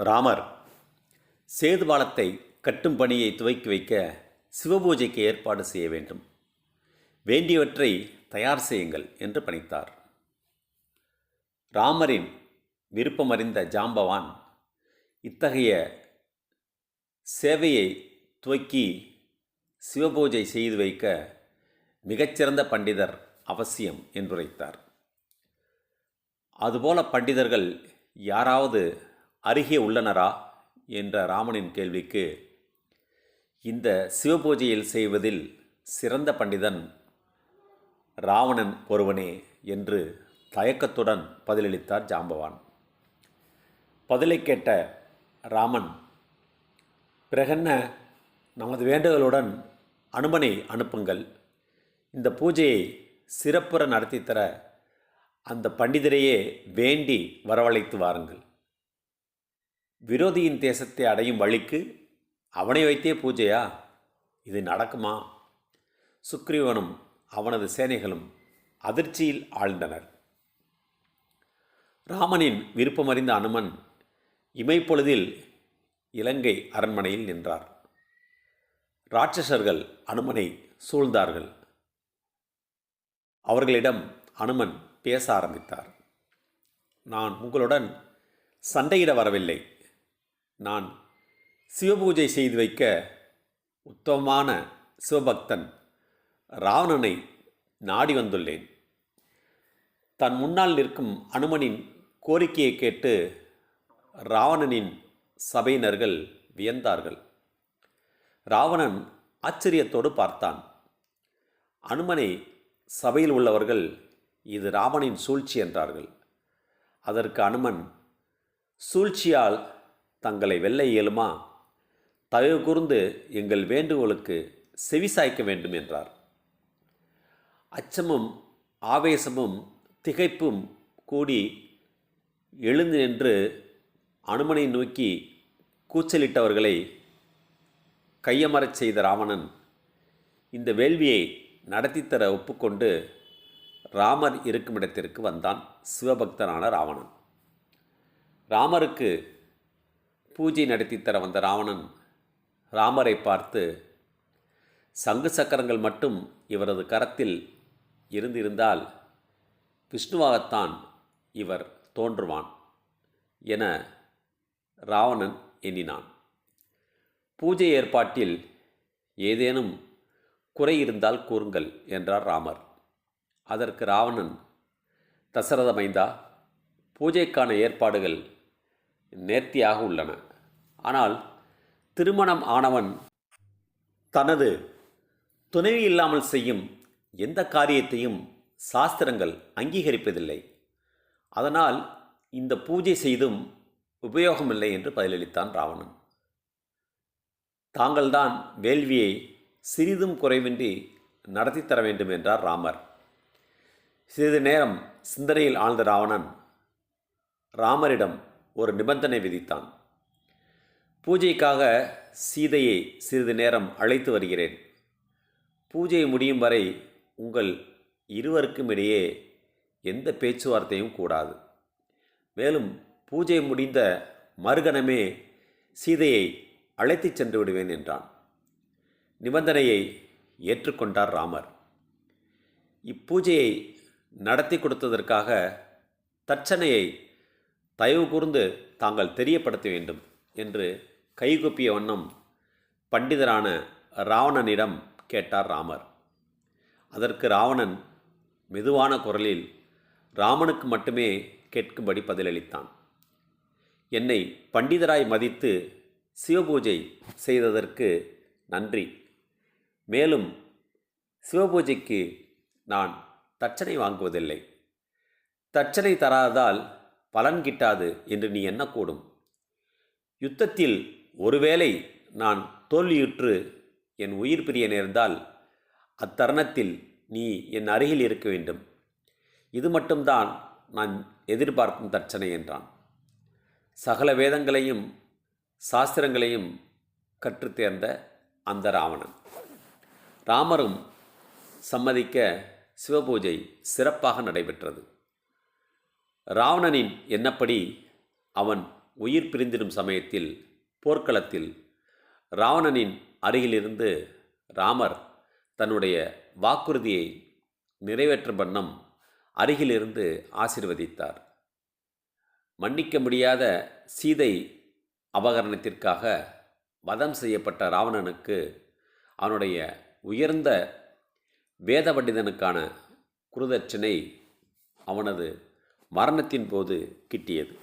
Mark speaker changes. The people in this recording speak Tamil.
Speaker 1: ராமர் சேதுபாலத்தை கட்டும் பணியை துவக்கி வைக்க சிவபூஜைக்கு ஏற்பாடு செய்ய வேண்டும். வேண்டியவற்றை தயார் செய்யுங்கள் என்று பணித்தார். ராமரின் விருப்பமறிந்த ஜாம்பவான் இத்தகைய சேவையை துவக்கி சிவபூஜை செய்து வைக்க மிகச்சிறந்த பண்டிதர் அவசியம் என்றுரைத்தார். அதுபோல பண்டிதர்கள் யாராவது அருகே உள்ளனரா? என்ற ராமனின் கேள்விக்கு இந்த சிவபூஜையில் செய்வதில் சிறந்த பண்டிதன் ராவணன் ஒருவனே என்று தயக்கத்துடன் பதிலளித்தார் ஜாம்பவான். பதிலை கேட்ட ராமன் பிறகென்ன நமது வேண்டுதலுடன் அனுமனை அனுப்புங்கள். இந்த பூஜையை சிறப்புற நடத்தி தர அந்த பண்டிதரையே வேண்டி வரவழைத்து வாருங்கள். விரோதியின் தேசத்தை அடையும் வழிக்கு அவனை வைத்தே பூஜையா? இது நடக்குமா? சுக்ரீவனும் அவனது சேனைகளும் அதிர்ச்சியில் ஆழ்ந்தனர். ராமனின் விருப்பமறிந்த அனுமன் இமைப்பொழுதில் இலங்கை அரண்மனையில் நின்றார். ராட்சசர்கள் அனுமனை சூழ்ந்தார்கள். அவர்களிடம் அனுமன் பேச ஆரம்பித்தார். நான் உங்களுடன் சண்டையிட வரவில்லை. நான் சிவபூஜை செய்து வைக்க உத்தமமான சிவபக்தன் ராவணனை நாடி வந்துள்ளேன். தன் முன்னால் நிற்கும் அனுமனின் கோரிக்கையை கேட்டு ராவணனின் சபையினர்கள் வியந்தார்கள். ராவணன் ஆச்சரியத்தோடு பார்த்தான். அனுமனை சபையில் உள்ளவர்கள் இது ராவணின் சூழ்ச்சி என்றார்கள். அதற்கு அனுமன் சூழ்ச்சியால் தங்களை வெல்ல இயலுமா? தயவு கூர்ந்து எங்கள் வேண்டுகோளுக்கு செவிசாய்க்க வேண்டும் என்றார். அச்சமும் ஆவேசமும் திகைப்பும் கூடி எழுந்து நின்று அனுமனை நோக்கி கூச்சலிட்டவர்களை கையமரச் செய்த ராவணன் இந்த வேள்வியை நடத்தித்தர ஒப்புக்கொண்டு ராமர் இருக்குமிடத்திற்கு வந்தான் சிவபக்தனான ராவணன். ராமருக்கு பூஜை நடத்தித்தர வந்த ராவணன் ராமரை பார்த்து சங்கு சக்கரங்கள் மட்டும் இவரது கரத்தில் இருந்திருந்தால் விஷ்ணுவாகத்தான் இவர் தோன்றுவான் என ராவணன் எண்ணினான். பூஜை ஏற்பாட்டில் ஏதேனும் குறை இருந்தால் கூறுங்கள் என்றார் ராமர். அதற்கு ராவணன் தசரத மைந்தா பூஜைக்கான ஏற்பாடுகள் நேர்த்தியாக உள்ளன. ஆனால் திருமணம் ஆனவன் தனது துணைவி இல்லாமல் செய்யும் எந்த காரியத்தையும் சாஸ்திரங்கள் அங்கீகரிப்பதில்லை. அதனால் இந்த பூஜை செய்தும் உபயோகமில்லை என்று பதிலளித்தான் ராவணன். தாங்கள்தான் வேள்வியை சிறிதும் குறைவின்றி நடத்தி தர வேண்டும் என்றார் ராமர். சிறிது நேரம் சிந்தனையில் ஆழ்ந்த ராவணன் ராமரிடம் ஒரு நிபந்தனை விதித்தான். பூஜைக்காக சீதையை சிறிது நேரம் அழைத்து வருகிறேன். பூஜை முடியும் வரை உங்கள் இருவருக்கும் இடையே எந்த பேச்சுவார்த்தையும் கூடாது. மேலும் பூஜை முடிந்த மறுகணமே சீதையை அழைத்துச் சென்று விடுவேன் என்றான். நிபந்தனையை ஏற்றுக்கொண்டார் ராமர். இப்பூஜையை நடத்தி கொடுத்ததற்காக தட்சணையை தயவு கூர்ந்து தாங்கள் தெரியப்படுத்த வேண்டும் என்று கைகொப்பிய வண்ணம் பண்டிதரான ராவணனிடம் கேட்டார் ராமர். அதற்கு ராவணன் மெதுவான குரலில் ராமனுக்கு மட்டுமே கேட்கும்படி பதிலளித்தான். என்னை பண்டிதராய் மதித்து சிவபூஜை செய்ததற்கு நன்றி. மேலும் சிவபூஜைக்கு நான் தட்சணை வாங்குவதில்லை. தட்சணை தராததால் பலன் கிட்டாது என்று நீ எண்ணக்கூடும். யுத்தத்தில் ஒருவேளை நான் தோல்வியுற்று என் உயிர் பிரிய நேர்ந்தால் அத்தருணத்தில் நீ என் அருகில் இருக்க வேண்டும். இது மட்டும்தான் நான் எதிர்பார்க்கும் தர்ச்சனை என்றான். சகல வேதங்களையும் சாஸ்திரங்களையும் கற்றுத்தேர்ந்த அந்த ராவணன். ராமரும் சம்மதிக்க சிவபூஜை சிறப்பாக நடைபெற்றது. ராவணனின் எண்ணப்படி அவன் உயிர் பிரிந்திடும் சமயத்தில் போர்க்களத்தில் ராவணனின் அருகிலிருந்து ராமர் தன்னுடைய வாக்குறுதியை நிறைவேற்ற வண்ணம் அருகிலிருந்து ஆசிர்வதித்தார். மன்னிக்க முடியாத சீதை அபகரணத்திற்காக வதம் செய்யப்பட்ட ராவணனுக்கு அவனுடைய உயர்ந்த வேத பண்டிதனுக்கான குருதட்சணை அவனது மரணத்தின் போது கிட்டியது.